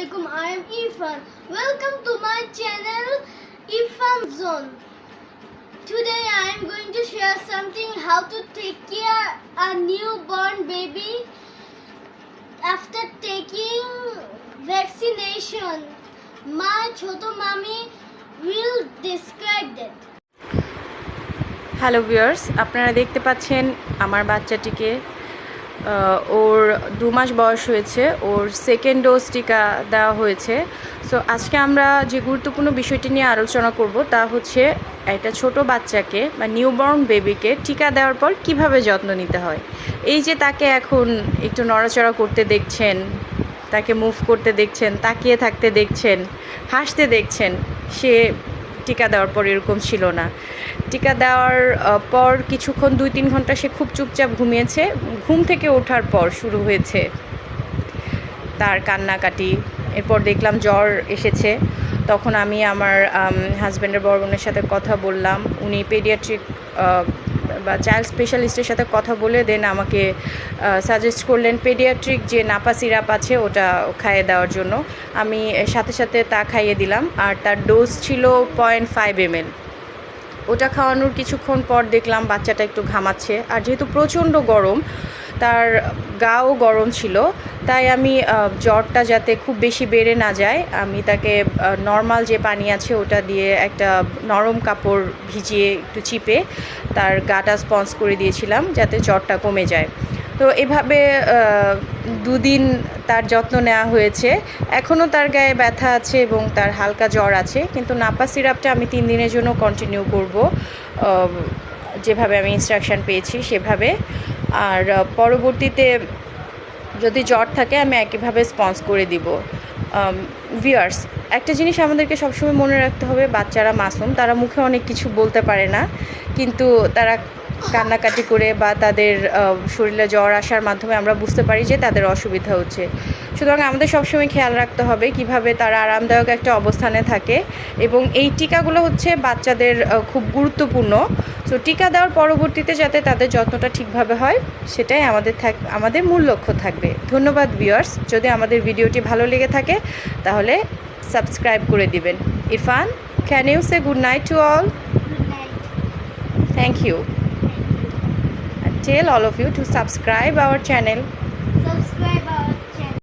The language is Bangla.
alaikum. I am Irfan. Welcome to my channel Irfan Zone. Today I am going to share something how to take care a newborn baby after taking vaccination. My choto mami will describe that. Hello viewers আপনারা দেখতে পাচ্ছেন আমার বাচ্চাটিকে ওর দু মাস বয়স হয়েছে, ওর সেকেন্ড ডোজ টিকা দেওয়া হয়েছে। সো আজকে আমরা যে গুরুত্বপূর্ণ বিষয়টি নিয়ে আলোচনা করব তা হচ্ছে একটা ছোট বাচ্চাকে বা নিউবর্ন বেবিকে টিকা দেওয়ার পর কীভাবে যত্ন নিতে হয়। এই যে তাকে এখন একটু নড়াচড়া করতে দেখছেন, তাকে মুভ করতে দেখছেন, তাকিয়ে থাকতে দেখছেন, হাসতে দেখছেন, সে টিকা দেওয়ার পর এরকম ছিল না। টিকা দেওয়ার পর কিছুক্ষণ দুই তিন ঘণ্টা সে খুব চুপচাপ ঘুমিয়েছে। ঘুম থেকে ওঠার পর শুরু হয়েছে তার কান্নাকাটি। এরপর দেখলাম জ্বর এসেছে। তখন আমি আমার হাজব্যান্ডের বড় বোনের সাথে কথা বললাম। উনি পেডিয়াট্রিক বা চাইল্ড স্পেশালিস্টের সাথে কথা বলে দেন আমাকে সাজেস্ট করলেন পেডিয়াট্রিক যে নাপা সিরাপ আছে ওটা খাইয়ে দেওয়ার জন্য। আমি সাথে সাথে তা খাইয়ে দিলাম আর তার ডোজ ছিল পয়েন্ট ফাইভ এমএল ওটা খাওয়ানোর কিছুক্ষণ পর দেখলাম বাচ্চাটা একটু ঘামাচ্ছে। আর যেহেতু প্রচণ্ড গরম তার গাও গরম ছিল, তাই আমি জ্বরটা যাতে খুব বেশি বেড়ে না যায়, আমি তাকে নর্মাল যে পানি আছে ওটা দিয়ে একটা নরম কাপড় ভিজিয়ে একটু চিপে তার গাটা স্পঞ্জ করে দিয়েছিলাম যাতে জ্বরটা কমে যায়। তো এভাবে দুদিন তার যত্ন নেওয়া হয়েছে। এখনও তার গায়ে ব্যথা আছে এবং তার হালকা জ্বর আছে, কিন্তু নাপা সিরাপটা আমি তিন দিনের জন্য কন্টিনিউ করব। যেভাবে আমি ইনস্ট্রাকশান পেয়েছি, সেভাবে। আর পরবর্তীতে যদি জ্বর থাকে, আমি একইভাবে স্পন্স করে দিব। ভিউয়ার্স একটা জিনিস আমাদেরকে সবসময় মনে রাখতে হবে, বাচ্চারা মাসুম, তারা মুখে অনেক কিছু বলতে পারে না, কিন্তু তারা কান্নাকাটি করে বা তাদের শরীরে জ্বর আসার মাধ্যমে আমরা বুঝতে পারি যে তাদের অসুবিধা হচ্ছে। সুতরাং আমাদের সবসময় খেয়াল রাখতে হবে কীভাবে তারা আরামদায়ক একটা অবস্থানে থাকে এবং এই টিকাগুলো হচ্ছে বাচ্চাদের খুব গুরুত্বপূর্ণ। সো টিকা দেওয়ার পরবর্তীতে যাতে তাদের যত্নটা ঠিকভাবে হয় সেটাই আমাদের থাক আমাদের মূল লক্ষ্য থাকবে। ধন্যবাদ ভিউয়ার্স যদি আমাদের ভিডিওটি ভালো লেগে থাকে তাহলে সাবস্ক্রাইব করে দিবেন। Irfan can you say good night to all Good night. Tell all of you to subscribe our channel